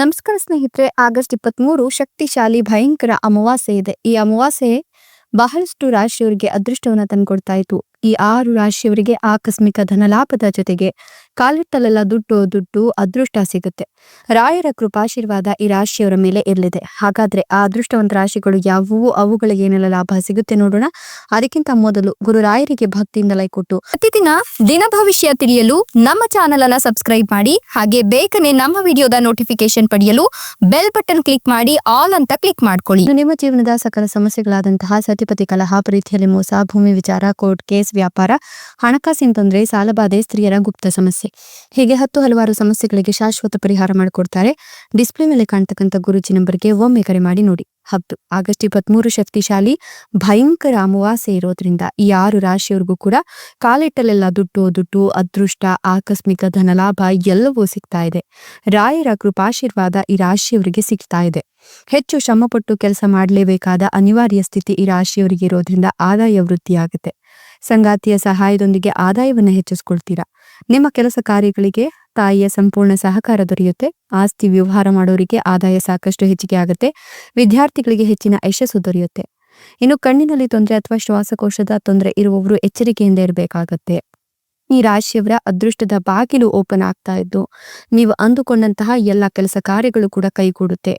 ನಮಸ್ಕಾರ ಸ್ನೇಹಿತರೆ, ಆಗಸ್ಟ್ ಇಪ್ಪತ್ಮೂರು ಶಕ್ತಿಶಾಲಿ ಭಯಂಕರ ಅಮಾವಾಸ್ಯೆ ಇದೆ. ಈ ಅಮಾವಾಸ್ಯೆ ಬಹಳಷ್ಟು ರಾಶಿಯವರಿಗೆ ಅದೃಷ್ಟವನ್ನ ತಂದುಕೊಡ್ತಾ ಇತ್ತು. ಈ ಆರು ರಾಶಿಯವರಿಗೆ ಆಕಸ್ಮಿಕ ಧನಲಾಭದ ಜೊತೆಗೆ ಕಾಲಿಟ್ಟಲೆಲ್ಲ ದುಡ್ಡು ದುಡ್ಡು ಅದೃಷ್ಟ ಸಿಗುತ್ತೆ. ರಾಯರ ಕೃಪಾಶೀರ್ವಾದ ಈ ರಾಶಿಯವರ ಮೇಲೆ ಇರಲಿದೆ. ಹಾಗಾದ್ರೆ ಆ ಅದೃಷ್ಟವಂತ ರಾಶಿಗಳು ಯಾವುವು? ಅವುಗಳಿಗೆ ಏನೆಲ್ಲ ಲಾಭ ಸಿಗುತ್ತೆ ನೋಡೋಣ. ಅದಕ್ಕಿಂತ ಮೊದಲು ಗುರು ರಾಯರಿಗೆ ಭಕ್ತಿಯಿಂದ ಲೈ ಕೊಟ್ಟು ಪ್ರತಿದಿನ ದಿನ ಭವಿಷ್ಯ ತಿಳಿಯಲು ನಮ್ಮ ಚಾನೆಲ್ ಅನ್ನ ಸಬ್ಸ್ಕ್ರೈಬ್ ಮಾಡಿ, ಹಾಗೆ ಬೇಗನೆ ನಮ್ಮ ವಿಡಿಯೋದ ನೋಟಿಫಿಕೇಶನ್ ಪಡೆಯಲು ಬೆಲ್ ಬಟನ್ ಕ್ಲಿಕ್ ಮಾಡಿ, ಆಲ್ ಅಂತ ಕ್ಲಿಕ್ ಮಾಡ್ಕೊಳ್ಳಿ. ನಿಮ್ಮ ಜೀವನದ ಸಕಲ ಸಮಸ್ಯೆಗಳಾದಂತಹ ಸತಿಪತಿ ಕಲಹ, ಪ್ರೀತಿಯಲ್ಲಿ ಮೋಸ, ಭೂಮಿ ವಿಚಾರ, ಕೋರ್ಟ್ ಕೇಸ್ ವ್ಯಾಪಾರ, ಹಣಕಾಸಿನ ತೊಂದರೆ ಸಾಲಬಾಧೆ ಸ್ತ್ರೀಯರ ಗುಪ್ತ ಸಮಸ್ಯೆ. ಹೀಗೆ ಹತ್ತು ಹಲವಾರು ಸಮಸ್ಯೆಗಳಿಗೆ ಶಾಶ್ವತ ಪರಿಹಾರ ಮಾಡಿಕೊಡ್ತಾರೆ. ಡಿಸ್ಪ್ಲೇ ಮೇಲೆ ಕಾಣ್ತಕ್ಕಂಥ ಗುರುಜಿ ನಂಬರ್ಗೆ ಒಮ್ಮೆ ಕರೆ ಮಾಡಿ ನೋಡಿ. ಹತ್ತು ಆಗಸ್ಟ್ ಇಪ್ಪತ್ಮೂರು, ಶಕ್ತಿಶಾಲಿ, ಭಯಂಕರ ಅಮಾವಾಸ್ಯೆ ಇರೋದ್ರಿಂದ ಈ ಆರು ರಾಶಿಯವ್ರಿಗೂ ಕೂಡ ಕಾಲಿಟ್ಟಲೆಲ್ಲ ದುಡ್ಡು ದುಡ್ಡು, ಅದೃಷ್ಟ, ಆಕಸ್ಮಿಕ ಧನಲಾಭ ಎಲ್ಲವೂ ಸಿಗ್ತಾ ಇದೆ. ರಾಯರ ಕೃಪಾಶೀರ್ವಾದ ಈ ರಾಶಿಯವರಿಗೆ ಸಿಗ್ತಾ ಇದೆ. ಹೆಚ್ಚು ಶ್ರಮಪಟ್ಟು ಕೆಲಸ ಮಾಡಲೇಬೇಕಾದ ಅನಿವಾರ್ಯ ಸ್ಥಿತಿ ಈ ರಾಶಿಯವರಿಗೆ ಇರೋದ್ರಿಂದ ಆದಾಯ ವೃದ್ಧಿಯಾಗುತ್ತೆ. ಸಂಗಾತಿಯ ಸಹಾಯದೊಂದಿಗೆ ಆದಾಯವನ್ನು ಹೆಚ್ಚಿಸ್ಕೊಳ್ತೀರಾ? ನಿಮ್ಮ ಕೆಲಸ ಕಾರ್ಯಗಳಿಗೆ ತಾಯಿಯ ಸಂಪೂರ್ಣ ಸಹಕಾರ ದೊರೆಯುತ್ತೆ. ಆಸ್ತಿ ವ್ಯವಹಾರ ಮಾಡೋರಿಗೆ ಆದಾಯ ಸಾಕಷ್ಟು ಹೆಚ್ಚಿಗೆ ಆಗುತ್ತೆ. ವಿದ್ಯಾರ್ಥಿಗಳಿಗೆ ಹೆಚ್ಚಿನ ಯಶಸ್ಸು ದೊರೆಯುತ್ತೆ. ಇನ್ನು ಕಣ್ಣಿನಲ್ಲಿ ತೊಂದರೆ ಅಥವಾ ಶ್ವಾಸಕೋಶದ ತೊಂದರೆ ಇರುವವರು ಎಚ್ಚರಿಕೆಯಿಂದ ಇರಬೇಕಾಗತ್ತೆ. ಈ ರಾಶಿಯವರ ಅದೃಷ್ಟದ ಬಾಗಿಲು ಓಪನ್ ಆಗ್ತಾ ಇದ್ದು, ನೀವು ಅಂದುಕೊಂಡಂತಹ ಎಲ್ಲ ಕೆಲಸ ಕಾರ್ಯಗಳು ಕೂಡ ಕೈಗೂಡುತ್ತೆ.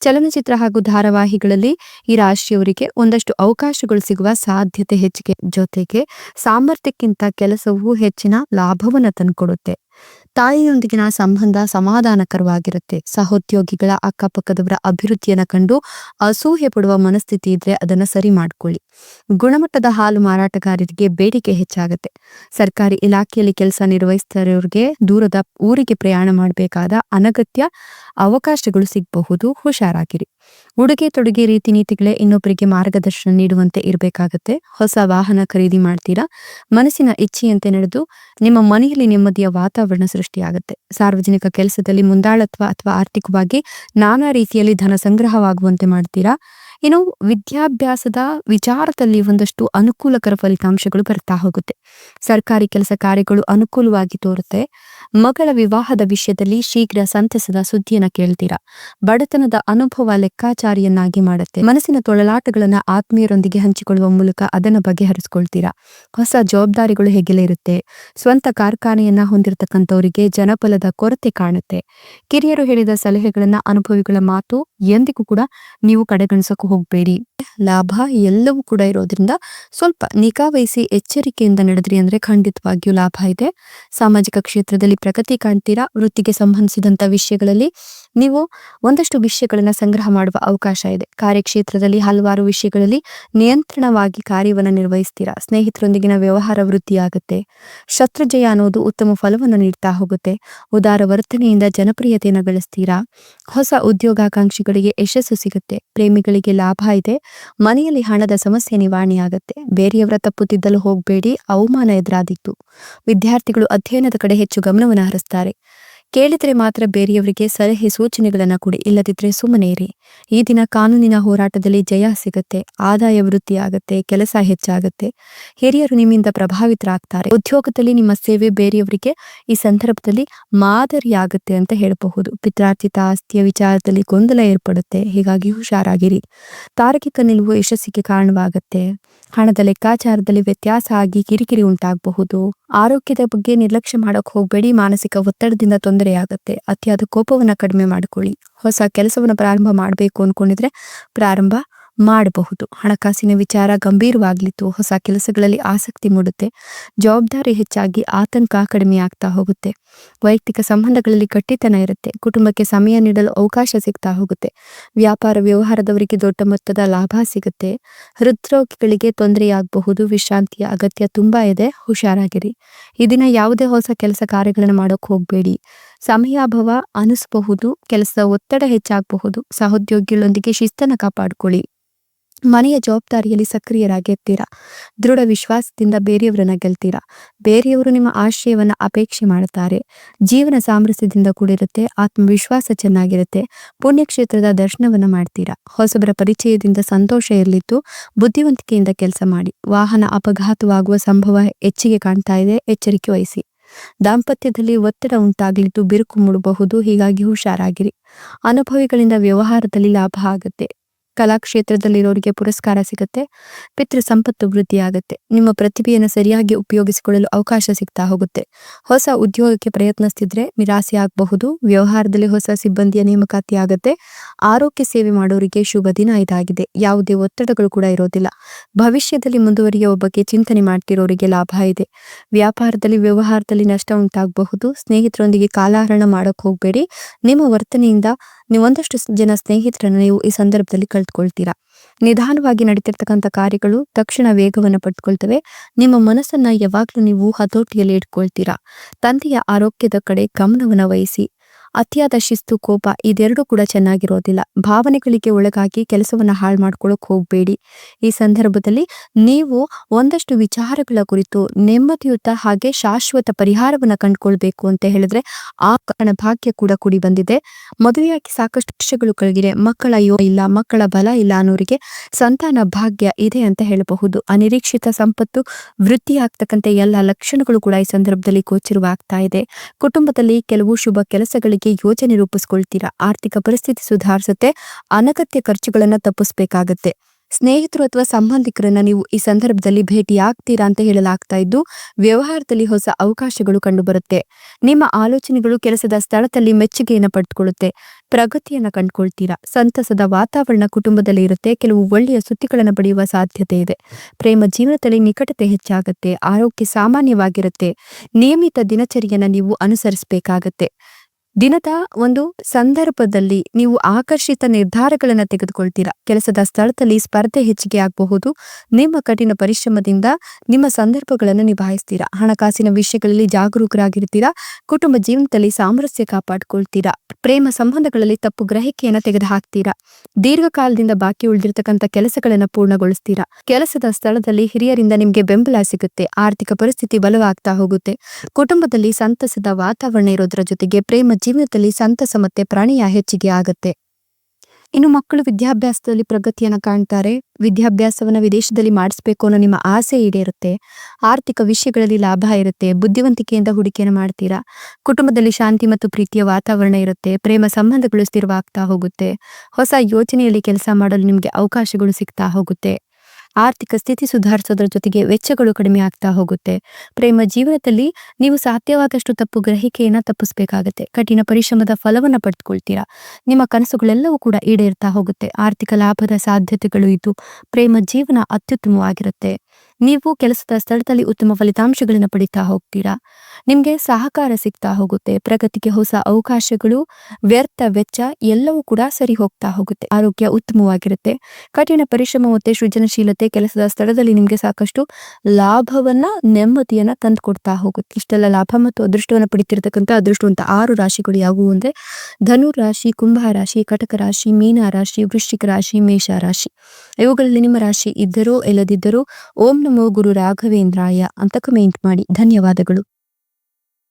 ಚಲನಚಿತ್ರ ಹಾಗೂ ಧಾರಾವಾಹಿಗಳಲ್ಲಿ ಈ ರಾಶಿಯವರಿಗೆ ಒಂದಷ್ಟು ಅವಕಾಶಗಳು ಸಿಗುವ ಸಾಧ್ಯತೆ ಹೆಚ್ಚಿಗೆ. ಜೊತೆಗೆ ಸಾಮರ್ಥ್ಯಕ್ಕಿಂತ ಕೆಲಸವು ಹೆಚ್ಚಿನ ಲಾಭವನ್ನು ತಂದುಕೊಡುತ್ತೆ. ತಾಯಿಯೊಂದಿಗಿನ ಸಂಬಂಧ ಸಮಾಧಾನಕರವಾಗಿರುತ್ತೆ. ಸಹೋದ್ಯೋಗಿಗಳ ಅಕ್ಕಪಕ್ಕದವರ ಅಭಿವೃದ್ಧಿಯನ್ನು ಕಂಡು ಅಸೂಹೆ ಪಡುವ ಮನಸ್ಥಿತಿ ಇದ್ರೆ ಅದನ್ನ ಸರಿ ಮಾಡ್ಕೊಳ್ಳಿ. ಗುಣಮಟ್ಟದ ಹಾಲು ಮಾರಾಟಗಾರರಿಗೆ ಬೇಡಿಕೆ ಹೆಚ್ಚಾಗುತ್ತೆ. ಸರ್ಕಾರಿ ಇಲಾಖೆಯಲ್ಲಿ ಕೆಲಸ ನಿರ್ವಹಿಸ್ತಿರೋರಿಗೆ ದೂರದ ಊರಿಗೆ ಪ್ರಯಾಣ ಮಾಡಬೇಕಾದ ಅನಗತ್ಯ ಅವಕಾಶಗಳು ಸಿಗಬಹುದು. ಹುಷಾರಾಗಿರಿ. ಉಡುಗೆ ತೊಡುಗೆ ರೀತಿ ನೀತಿಗಳೇ ಇನ್ನೊಬ್ಬರಿಗೆ ಮಾರ್ಗದರ್ಶನ ನೀಡುವಂತೆ ಇರಬೇಕಾಗತ್ತೆ. ಹೊಸ ವಾಹನ ಖರೀದಿ ಮಾಡ್ತೀರಾ? ಮನಸ್ಸಿನ ಇಚ್ಛೆಯಂತೆ ನಡೆದು ನಿಮ್ಮ ಮನೆಯಲ್ಲಿ ನೆಮ್ಮದಿಯ ವಾತಾವರಣ ಸೃಷ್ಟಿಯಾಗುತ್ತೆ. ಸಾರ್ವಜನಿಕ ಕೆಲಸದಲ್ಲಿ ಮುಂದಾಳತ್ವ ಅಥವಾ ಆರ್ಥಿಕವಾಗಿ ನಾನಾ ರೀತಿಯಲ್ಲಿ ಧನ ಸಂಗ್ರಹವಾಗುವಂತೆ ಮಾಡ್ತೀರಾ? ಇನ್ನು ವಿದ್ಯಾಭ್ಯಾಸದ ವಿಚಾರದಲ್ಲಿ ಒಂದಷ್ಟು ಅನುಕೂಲಕರ ಫಲಿತಾಂಶಗಳು ಬರ್ತಾ ಹೋಗುತ್ತೆ. ಸರ್ಕಾರಿ ಕೆಲಸ ಕಾರ್ಯಗಳು ಅನುಕೂಲವಾಗಿ ತೋರುತ್ತೆ. ಮಗಳ ವಿವಾಹದ ವಿಷಯದಲ್ಲಿ ಶೀಘ್ರ ಸಂತಸದ ಸುದ್ದಿಯನ್ನ ಕೇಳ್ತೀರಾ? ಬಡತನದ ಅನುಭವ ಲೆಕ್ಕಾಚಾರಿಯನ್ನಾಗಿ ಮಾಡುತ್ತೆ. ಮನಸ್ಸಿನ ತೊಳಲಾಟಗಳನ್ನ ಆತ್ಮೀಯರೊಂದಿಗೆ ಹಂಚಿಕೊಳ್ಳುವ ಮೂಲಕ ಅದನ್ನು ಬಗೆಹರಿಸಿಕೊಳ್ತೀರಾ? ಹೊಸ ಜವಾಬ್ದಾರಿಗಳು ಹೇಗೆಲ್ಲ ಇರುತ್ತೆ? ಸ್ವಂತ ಕಾರ್ಖಾನೆಯನ್ನ ಹೊಂದಿರತಕ್ಕಂಥವರಿಗೆ ಜನಬಲದ ಕೊರತೆ ಕಾಣುತ್ತೆ. ಕಿರಿಯರು ಹೇಳಿದ ಸಲಹೆಗಳನ್ನ, ಅನುಭವಿಗಳ ಮಾತು ಎಂದಿಗೂ ಕೂಡ ನೀವು ಕಡೆಗಣಿಸಕ್ಕೂ ಹೋಗ್ಬೇಡಿ. ಲಾಭ ಎಲ್ಲವೂ ಕೂಡ ಇರೋದ್ರಿಂದ ಸ್ವಲ್ಪ ನಿಗಾ ವಹಿಸಿ ಎಚ್ಚರಿಕೆಯಿಂದ ನಡೆದ್ರಿ ಅಂದ್ರೆ ಖಂಡಿತವಾಗಿಯೂ ಲಾಭ ಇದೆ. ಸಾಮಾಜಿಕ ಕ್ಷೇತ್ರದಲ್ಲಿ ಪ್ರಗತಿ ಕಾಣ್ತೀರಾ? ವೃತ್ತಿಗೆ ಸಂಬಂಧಿಸಿದಂತ ವಿಷಯಗಳಲ್ಲಿ ನೀವು ಒಂದಷ್ಟು ವಿಷಯಗಳನ್ನ ಸಂಗ್ರಹ ಮಾಡುವ ಅವಕಾಶ ಇದೆ. ಕಾರ್ಯಕ್ಷೇತ್ರದಲ್ಲಿ ಹಲವಾರು ವಿಷಯಗಳಲ್ಲಿ ನಿಯಂತ್ರಣವಾಗಿ ಕಾರ್ಯವನ್ನು ನಿರ್ವಹಿಸ್ತೀರಾ? ಸ್ನೇಹಿತರೊಂದಿಗಿನ ವ್ಯವಹಾರ ವೃದ್ಧಿಯಾಗುತ್ತೆ ಶತ್ರುಜಯ ಅನ್ನೋದು ಉತ್ತಮ ಫಲವನ್ನು ನೀಡ್ತಾ ಹೋಗುತ್ತೆ. ಉದಾರ ವರ್ತನೆಯಿಂದ ಜನಪ್ರಿಯತೆಯನ್ನು ಗಳಿಸ್ತೀರಾ? ಹೊಸ ಉದ್ಯೋಗಾಕಾಂಕ್ಷಿಗಳಿಗೆ ಯಶಸ್ಸು ಸಿಗುತ್ತೆ. ಪ್ರೇಮಿಗಳಿಗೆ ಲಾಭ ಇದೆ. ಮನೆಯಲ್ಲಿ ಹಣದ ಸಮಸ್ಯೆ ನಿವಾರಣೆಯಾಗತ್ತೆ. ಬೇರೆಯವರ ತಪ್ಪು ತಿದ್ದಲು ಹೋಗಬೇಡಿ. ಅವಮಾನ ಎದುರಾದಿತ್ತು ವಿದ್ಯಾರ್ಥಿಗಳು ಅಧ್ಯಯನದ ಕಡೆ ಹೆಚ್ಚು ಗಮನವನ್ನು ಹರಿಸ್ತಾರೆ. ಕೇಳಿದರೆ ಮಾತ್ರ ಬೇರೆಯವರಿಗೆ ಸಲಹೆ ಸೂಚನೆಗಳನ್ನ ಕೊಡಿ, ಇಲ್ಲದಿದ್ರೆ ಸುಮ್ಮನೆ ಇರಿ. ಈ ದಿನ ಕಾನೂನಿನ ಹೋರಾಟದಲ್ಲಿ ಜಯ ಸಿಗುತ್ತೆ, ಆದಾಯ ವೃದ್ಧಿಯಾಗುತ್ತೆ ಕೆಲಸ ಹೆಚ್ಚಾಗುತ್ತೆ. ಹಿರಿಯರು ನಿಮ್ಮಿಂದ ಪ್ರಭಾವಿತರಾಗ್ತಾರೆ. ಉದ್ಯೋಗದಲ್ಲಿ ನಿಮ್ಮ ಸೇವೆ ಬೇರೆಯವರಿಗೆ ಈ ಸಂದರ್ಭದಲ್ಲಿ ಮಾದರಿಯಾಗುತ್ತೆ ಅಂತ ಹೇಳಬಹುದು. ಪಿತ್ರಾರ್ಜಿತ ಆಸ್ತಿಯ ವಿಚಾರದಲ್ಲಿ ಗೊಂದಲ ಏರ್ಪಡುತ್ತೆ, ಹೀಗಾಗಿ ಹುಷಾರಾಗಿರಿ. ತಾರ್ಕಿಕ ನಿಲುವು ಯಶಸ್ಸಿಗೆ ಕಾರಣವಾಗುತ್ತೆ. ಹಣದ ಲೆಕ್ಕಾಚಾರದಲ್ಲಿ ವ್ಯತ್ಯಾಸ ಆಗಿ ಕಿರಿಕಿರಿ ಉಂಟಾಗಬಹುದು. ಆರೋಗ್ಯದ ಬಗ್ಗೆ ನಿರ್ಲಕ್ಷ್ಯ ಮಾಡಕ್ ಹೋಗಬೇಡಿ, ಮಾನಸಿಕ ಒತ್ತಡದಿಂದ ತೊಂದರೆಯಾಗುತ್ತೆ. ಅತಿಯಾದ ಕೋಪವನ್ನ ಕಡಿಮೆ ಮಾಡ್ಕೊಳ್ಳಿ. ಹೊಸ ಕೆಲಸವನ್ನ ಪ್ರಾರಂಭ ಮಾಡಬೇಕು ಅನ್ಕೊಂಡಿದ್ರೆ ಪ್ರಾರಂಭ ಮಾಡಬಹುದು. ಹಣಕಾಸಿನ ವಿಚಾರ ಗಂಭೀರವಾಗ್ಲಿತ್ತು. ಹೊಸ ಕೆಲಸಗಳಲ್ಲಿ ಆಸಕ್ತಿ ಮೂಡುತ್ತೆ. ಜವಾಬ್ದಾರಿ ಹೆಚ್ಚಾಗಿ ಆತಂಕ ಕಡಿಮೆ ಆಗ್ತಾ ಹೋಗುತ್ತೆ. ವೈಯಕ್ತಿಕ ಸಂಬಂಧಗಳಲ್ಲಿ ಕಟ್ಟಿತನ ಇರುತ್ತೆ. ಕುಟುಂಬಕ್ಕೆ ಸಮಯ ನೀಡಲು ಅವಕಾಶ ಸಿಗ್ತಾ ಹೋಗುತ್ತೆ. ವ್ಯಾಪಾರ ವ್ಯವಹಾರದವರಿಗೆ ದೊಡ್ಡ ಮೊತ್ತದ ಲಾಭ ಸಿಗುತ್ತೆ. ಹೃದ್ರೋಗಿಗಳಿಗೆ ತೊಂದರೆಯಾಗಬಹುದು ವಿಶ್ರಾಂತಿಯ ಅಗತ್ಯ ತುಂಬಾ ಇದೆ. ಹುಷಾರಾಗಿರಿ. ಈ ದಿನ ಯಾವುದೇ ಹೊಸ ಕೆಲಸ ಕಾರ್ಯಗಳನ್ನು ಮಾಡೋಕೆ ಹೋಗ್ಬೇಡಿ. ಸಮಯಾಭಾವ ಅನಿಸಬಹುದು ಕೆಲಸದ ಒತ್ತಡ ಹೆಚ್ಚಾಗಬಹುದು, ಸಹೋದ್ಯೋಗಿಗಳೊಂದಿಗೆ ಶಿಸ್ತನ್ನು ಕಾಪಾಡಿಕೊಳ್ಳಿ. ಮನೆಯ ಜವಾಬ್ದಾರಿಯಲ್ಲಿ ಸಕ್ರಿಯರಾಗಿರ್ತೀರಾ? ದೃಢ ವಿಶ್ವಾಸದಿಂದ ಬೇರೆಯವರನ್ನ ಗೆಲ್ತೀರಾ? ಬೇರೆಯವರು ನಿಮ್ಮ ಆಶ್ರಯವನ್ನ ಅಪೇಕ್ಷೆ ಮಾಡುತ್ತಾರೆ ಜೀವನ ಸಾಮರಸ್ಯದಿಂದ ಕೂಡಿರುತ್ತೆ, ಆತ್ಮವಿಶ್ವಾಸ ಚೆನ್ನಾಗಿರುತ್ತೆ, ಪುಣ್ಯಕ್ಷೇತ್ರದ ದರ್ಶನವನ್ನು ಮಾಡ್ತೀರಾ? ಹೊಸಬರ ಪರಿಚಯದಿಂದ ಸಂತೋಷ ಇರಲಿದ್ದು, ಬುದ್ಧಿವಂತಿಕೆಯಿಂದ ಕೆಲಸ ಮಾಡಿ. ವಾಹನ ಅಪಘಾತವಾಗುವ ಸಂಭವ ಹೆಚ್ಚಿಗೆ ಕಾಣ್ತಾ ಇದೆ, ಎಚ್ಚರಿಕೆ ವಹಿಸಿ. ದಾಂಪತ್ಯದಲ್ಲಿ ಒತ್ತಡ ಉಂಟಾಗಲಿದ್ದು ಬಿರುಕು ಮೂಡಬಹುದು ಹೀಗಾಗಿ ಹುಷಾರಾಗಿರಿ. ಅನುಭವಿಗಳಿಂದ ವ್ಯವಹಾರದಲ್ಲಿ ಲಾಭ ಆಗುತ್ತೆ. ಕಲಾ ಕ್ಷೇತ್ರದಲ್ಲಿರೋರಿಗೆ ಪುರಸ್ಕಾರ ಸಿಗುತ್ತೆ, ಪಿತೃ ಸಂಪತ್ತು ವೃದ್ಧಿಯಾಗುತ್ತೆ ನಿಮ್ಮ ಪ್ರತಿಭೆಯನ್ನು ಸರಿಯಾಗಿ ಉಪಯೋಗಿಸಿಕೊಳ್ಳಲು ಅವಕಾಶ ಸಿಗ್ತಾ ಹೋಗುತ್ತೆ. ಹೊಸ ಉದ್ಯೋಗಕ್ಕೆ ಪ್ರಯತ್ನಿಸ್ತಿದ್ರೆ ನಿರಾಸೆ ಆಗಬಹುದು, ವ್ಯವಹಾರದಲ್ಲಿ ಹೊಸ ಸಿಬ್ಬಂದಿಯ ನೇಮಕಾತಿ ಆಗುತ್ತೆ. ಆರೋಗ್ಯ ಸೇವೆ ಮಾಡೋರಿಗೆ ಶುಭ ದಿನ ಇದಾಗಿದೆ. ಯಾವುದೇ ಒತ್ತಡಗಳು ಕೂಡ ಇರೋದಿಲ್ಲ. ಭವಿಷ್ಯದಲ್ಲಿ ಮುಂದುವರಿಯುವ ಬಗ್ಗೆ ಚಿಂತನೆ ಮಾಡ್ತಿರೋರಿಗೆ ಲಾಭ ಇದೆ. ವ್ಯಾಪಾರದಲ್ಲಿ, ವ್ಯವಹಾರದಲ್ಲಿ ನಷ್ಟ ಉಂಟಾಗಬಹುದು. ಸ್ನೇಹಿತರೊಂದಿಗೆ ಕಾಲಹರಣ ಮಾಡೋಕೆ ಹೋಗಬೇಡಿ. ನಿಮ್ಮ ವರ್ತನೆಯಿಂದ ನೀವು ಒಂದಷ್ಟು ಜನ ಸ್ನೇಹಿತರನ್ನು ನೀವು ಈ ಸಂದರ್ಭದಲ್ಲಿ ಕಳೆದುಕೊಳ್ತೀರಾ ನಿಧಾನವಾಗಿ ನಡೀತಿರ್ತಕ್ಕಂಥ ಕಾರ್ಯಗಳು ತಕ್ಷಣ ವೇಗವನ್ನು ಪಡ್ಕೊಳ್ತವೆ. ನಿಮ್ಮ ಮನಸ್ಸನ್ನ ಯಾವಾಗ್ಲೂ ನೀವು ಹತೋಟಿಯಲ್ಲಿ ಇಟ್ಕೊಳ್ತೀರಾ? ತಂದೆಯ ಆರೋಗ್ಯದ ಕಡೆ ಗಮನವನ್ನು ವಹಿಸಿ. ಅತಿಯಾದ ಶಿಸ್ತು, ಕೋಪ ಇದೆರಡೂ ಕೂಡ ಚೆನ್ನಾಗಿರೋದಿಲ್ಲ. ಭಾವನೆಗಳಿಗೆ ಒಳಗಾಗಿ ಕೆಲಸವನ್ನ ಹಾಳು ಮಾಡ್ಕೊಳ್ಳೋಕೆ ಹೋಗಬೇಡಿ. ಈ ಸಂದರ್ಭದಲ್ಲಿ ನೀವು ಒಂದಷ್ಟು ವಿಚಾರಗಳ ಕುರಿತು ನೆಮ್ಮದಿಯುತ ಹಾಗೆ ಶಾಶ್ವತ ಪರಿಹಾರವನ್ನ ಕಂಡುಕೊಳ್ಬೇಕು ಅಂತ ಹೇಳಿದ್ರೆ ಆ ಕಾರಣ ಭಾಗ್ಯ ಕೂಡ ಕೂಡಿ ಬಂದಿದೆ. ಮದುವೆಯಾಗಿ ಸಾಕಷ್ಟು ವರ್ಷಗಳು ಕಳೆದಿದೆ. ಮಕ್ಕಳ ಯೋ ಇಲ್ಲ, ಮಕ್ಕಳ ಬಲ ಇಲ್ಲ ಅನ್ನೋರಿಗೆ ಸಂತಾನ ಭಾಗ್ಯ ಇದೆ ಅಂತ ಹೇಳಬಹುದು. ಅನಿರೀಕ್ಷಿತ ಸಂಪತ್ತು ವೃದ್ಧಿಯಾಗ್ತಕ್ಕಂಥ ಎಲ್ಲ ಲಕ್ಷಣಗಳು ಕೂಡ ಈ ಸಂದರ್ಭದಲ್ಲಿ ಗೋಚರವಾಗ್ತಾ ಇದೆ. ಕುಟುಂಬದಲ್ಲಿ ಕೆಲವು ಶುಭ ಕೆಲಸಗಳಿಗೆ ಯೋಜನೆ ರೂಪಿಸ್ಕೊಳ್ತೀರಾ? ಆರ್ಥಿಕ ಪರಿಸ್ಥಿತಿ ಸುಧಾರಿಸುತ್ತೆ, ಅನಗತ್ಯ ಖರ್ಚುಗಳನ್ನ ತಪ್ಪಿಸ್ಬೇಕಾಗತ್ತೆ. ಸ್ನೇಹಿತರು ಅಥವಾ ಸಂಬಂಧಿಕರನ್ನ ನೀವು ಈ ಸಂದರ್ಭದಲ್ಲಿ ಭೇಟಿ ಆಗ್ತೀರಾ ಅಂತ ಹೇಳಲಾಗ್ತಾ ಇದ್ದು, ವ್ಯವಹಾರದಲ್ಲಿ ಹೊಸ ಅವಕಾಶಗಳು ಕಂಡುಬರುತ್ತೆ. ನಿಮ್ಮ ಆಲೋಚನೆಗಳು ಕೆಲಸದ ಸ್ಥಳದಲ್ಲಿ ಮೆಚ್ಚುಗೆಯನ್ನು ಪಡೆದುಕೊಳ್ಳುತ್ತೆ ಪ್ರಗತಿಯನ್ನ ಕಂಡುಕೊಳ್ತೀರಾ? ಸಂತಸದ ವಾತಾವರಣ ಕುಟುಂಬದಲ್ಲಿ ಇರುತ್ತೆ, ಕೆಲವು ಒಳ್ಳೆಯ ಸುದ್ದಿಗಳನ್ನು ಪಡೆಯುವ ಸಾಧ್ಯತೆ ಇದೆ. ಪ್ರೇಮ ಜೀವನದಲ್ಲಿ ನಿಕಟತೆ ಹೆಚ್ಚಾಗುತ್ತೆ, ಆರೋಗ್ಯ ಸಾಮಾನ್ಯವಾಗಿರುತ್ತೆ, ನಿಯಮಿತ ದಿನಚರಿಯನ್ನ ನೀವು ಅನುಸರಿಸಬೇಕಾಗತ್ತೆ. ದಿನದ ಒಂದು ಸಂದರ್ಭದಲ್ಲಿ ನೀವು ಆಕರ್ಷಿತ ನಿರ್ಧಾರಗಳನ್ನು ತೆಗೆದುಕೊಳ್ತೀರಾ? ಕೆಲಸದ ಸ್ಥಳದಲ್ಲಿ ಸ್ಪರ್ಧೆ ಹೆಚ್ಚಿಗೆ ಆಗಬಹುದು. ನಿಮ್ಮ ಕಠಿಣ ಪರಿಶ್ರಮದಿಂದ ನಿಮ್ಮ ಸಂದರ್ಭಗಳನ್ನು ನಿಭಾಯಿಸ್ತೀರಾ? ಹಣಕಾಸಿನ ವಿಷಯಗಳಲ್ಲಿ ಜಾಗರೂಕರಾಗಿರ್ತೀರಾ? ಕುಟುಂಬ ಜೀವನದಲ್ಲಿ ಸಾಮರಸ್ಯ ಕಾಪಾಡಿಕೊಳ್ತೀರಾ? ಪ್ರೇಮ ಸಂಬಂಧಗಳಲ್ಲಿ ತಪ್ಪು ಗ್ರಹಿಕೆಯನ್ನು ತೆಗೆದುಹಾಕ್ತೀರಾ? ದೀರ್ಘಕಾಲದಿಂದ ಬಾಕಿ ಉಳಿದಿರ್ತಕ್ಕಂಥ ಕೆಲಸಗಳನ್ನು ಪೂರ್ಣಗೊಳಿಸ್ತೀರಾ? ಕೆಲಸದ ಸ್ಥಳದಲ್ಲಿ ಹಿರಿಯರಿಂದ ನಿಮಗೆ ಬೆಂಬಲ ಸಿಗುತ್ತೆ. ಆರ್ಥಿಕ ಪರಿಸ್ಥಿತಿ ಬಲವಾಗ್ತಾ ಹೋಗುತ್ತೆ. ಕುಟುಂಬದಲ್ಲಿ ಸಂತಸದ ವಾತಾವರಣ ಇರೋದರ ಜೊತೆಗೆ ಪ್ರೇಮ ಜೀವನದಲ್ಲಿ ಸಂತಸ ಮತ್ತೆ ಪ್ರಾಣಿಯ ಹೆಚ್ಚಿಗೆ ಆಗತ್ತೆ. ಇನ್ನು ಮಕ್ಕಳು ವಿದ್ಯಾಭ್ಯಾಸದಲ್ಲಿ ಪ್ರಗತಿಯನ್ನು ಕಾಣ್ತಾರೆ. ವಿದ್ಯಾಭ್ಯಾಸವನ್ನ ವಿದೇಶದಲ್ಲಿ ಮಾಡಿಸ್ಬೇಕು ಅನ್ನೋ ನಿಮ್ಮ ಆಸೆ ಈಡೇರುತ್ತೆ. ಆರ್ಥಿಕ ವಿಷಯಗಳಲ್ಲಿ ಲಾಭ ಇರುತ್ತೆ. ಬುದ್ಧಿವಂತಿಕೆಯಿಂದ ಹೂಡಿಕೆಯನ್ನು ಮಾಡ್ತೀರಾ? ಕುಟುಂಬದಲ್ಲಿ ಶಾಂತಿ ಮತ್ತು ಪ್ರೀತಿಯ ವಾತಾವರಣ ಇರುತ್ತೆ. ಪ್ರೇಮ ಸಂಬಂಧಗಳು ಸ್ಥಿರವಾಗ್ತಾ ಹೋಗುತ್ತೆ. ಹೊಸ ಯೋಜನೆಯಲ್ಲಿ ಕೆಲಸ ಮಾಡಲು ನಿಮಗೆ ಅವಕಾಶಗಳು ಸಿಗ್ತಾ ಹೋಗುತ್ತೆ. ಆರ್ಥಿಕ ಸ್ಥಿತಿ ಸುಧಾರಿಸೋದ್ರ ಜೊತೆಗೆ ವೆಚ್ಚಗಳು ಕಡಿಮೆ ಆಗ್ತಾ ಹೋಗುತ್ತೆ. ಪ್ರೇಮ ಜೀವನದಲ್ಲಿ ನೀವು ಸಾಧ್ಯವಾದಷ್ಟು ತಪ್ಪು ಗ್ರಹಿಕೆಯನ್ನ ತಪ್ಪಿಸ್ಬೇಕಾಗತ್ತೆ. ಕಠಿಣ ಪರಿಶ್ರಮದ ಫಲವನ್ನ ಪಡೆದುಕೊಳ್ತೀರಾ ನಿಮ್ಮ ಕನಸುಗಳೆಲ್ಲವೂ ಕೂಡ ಈಡೇರ್ತಾ ಹೋಗುತ್ತೆ. ಆರ್ಥಿಕ ಲಾಭದ ಸಾಧ್ಯತೆಗಳು ಇದ್ದು ಪ್ರೇಮ ಜೀವನ ಅತ್ಯುತ್ತಮವಾಗಿರುತ್ತೆ. ನೀವು ಕೆಲಸದ ಸ್ಥಳದಲ್ಲಿ ಉತ್ತಮ ಫಲಿತಾಂಶಗಳನ್ನ ಪಡಿತಾ ಹೋಗ್ತೀರಾ. ನಿಮ್ಗೆ ಸಹಕಾರ ಸಿಗ್ತಾ ಹೋಗುತ್ತೆ, ಪ್ರಗತಿಗೆ ಹೊಸ ಅವಕಾಶಗಳು, ವ್ಯರ್ಥ ವೆಚ್ಚ ಎಲ್ಲವೂ ಕೂಡ ಸರಿ ಹೋಗ್ತಾ ಹೋಗುತ್ತೆ. ಆರೋಗ್ಯ ಉತ್ತಮವಾಗಿರುತ್ತೆ. ಕಠಿಣ ಪರಿಶ್ರಮ ಮತ್ತೆ ಸೃಜನಶೀಲತೆ ಕೆಲಸದ ಸ್ಥಳದಲ್ಲಿ ನಿಮಗೆ ಸಾಕಷ್ಟು ಲಾಭವನ್ನ, ನೆಮ್ಮದಿಯನ್ನ ತಂದು ಕೊಡ್ತಾ ಹೋಗುತ್ತೆ. ಇಷ್ಟೆಲ್ಲ ಲಾಭ ಮತ್ತು ಅದೃಷ್ಟವನ್ನ ಪಡಿತಿರ್ತಕ್ಕಂಥ ಅದೃಷ್ಟವಂತ ಆರು ರಾಶಿಗಳು ಯಾವುವು ಅಂದ್ರೆ, ಧನು ರಾಶಿ, ಕುಂಭ ರಾಶಿ, ಕಟಕ ರಾಶಿ, ಮೀನ ರಾಶಿ, ವೃಶ್ಚಿಕ ರಾಶಿ, ಮೇಷ ರಾಶಿ. ಇವುಗಳಲ್ಲಿ ನಿಮ್ಮ ರಾಶಿ ಇದ್ದರೂ, ಇಲ್ಲದಿದ್ದರೂ, ಓಂ ನಮೋ ಗುರು ರಾಘವೇಂದ್ರಾಯ ಅಂತ ಕಮೆಂಟ್ ಮಾಡಿ. ಧನ್ಯವಾದಗಳು.